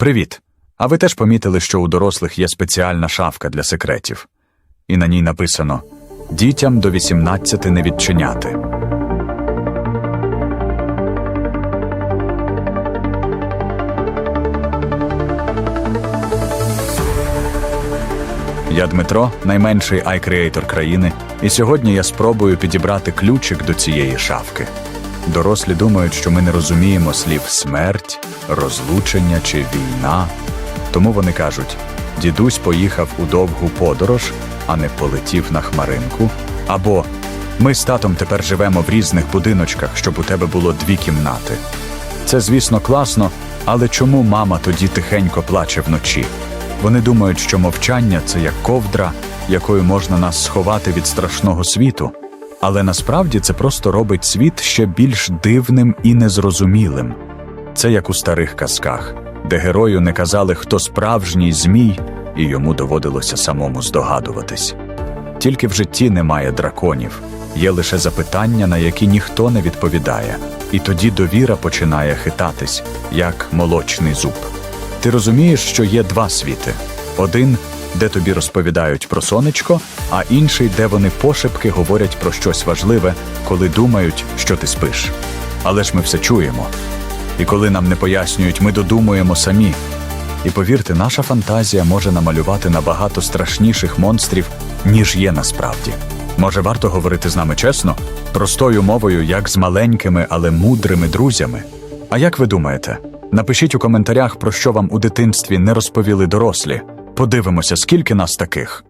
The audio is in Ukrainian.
Привіт! А ви теж помітили, що у дорослих є спеціальна шафка для секретів, і на ній написано Дітям до 18 не відчиняти. Я Дмитро, найменший iCreator країни, і сьогодні я спробую підібрати ключик до цієї шафки. Дорослі думають, що ми не розуміємо слів смерть, розлучення чи війна. Тому вони кажуть: дідусь поїхав у довгу подорож, а не полетів на хмаринку. Або ми з татом тепер живемо в різних будиночках, щоб у тебе було дві кімнати. Це, звісно, класно, але чому мама тоді тихенько плаче вночі? Вони думають, що мовчання це як ковдра, якою можна нас сховати від страшного світу. Але насправді це просто робить світ ще більш дивним і незрозумілим. Це як у старих казках, де герою не казали, хто справжній змій, і йому доводилося самому здогадуватись. Тільки в житті немає драконів, є лише запитання, на які ніхто не відповідає, і тоді довіра починає хитатись, як молочний зуб. Ти розумієш, що є два світи: один, де тобі розповідають про сонечко, а інший, де вони пошепки говорять про щось важливе, коли думають, що ти спиш. Але ж ми все чуємо. І коли нам не пояснюють, ми додумуємо самі. І повірте, наша фантазія може намалювати набагато страшніших монстрів, ніж є насправді. Може, варто говорити з нами чесно, простою мовою, як з маленькими, але мудрими друзями. А як ви думаєте? Напишіть у коментарях, про що вам у дитинстві не розповіли дорослі. Подивимося, скільки нас таких.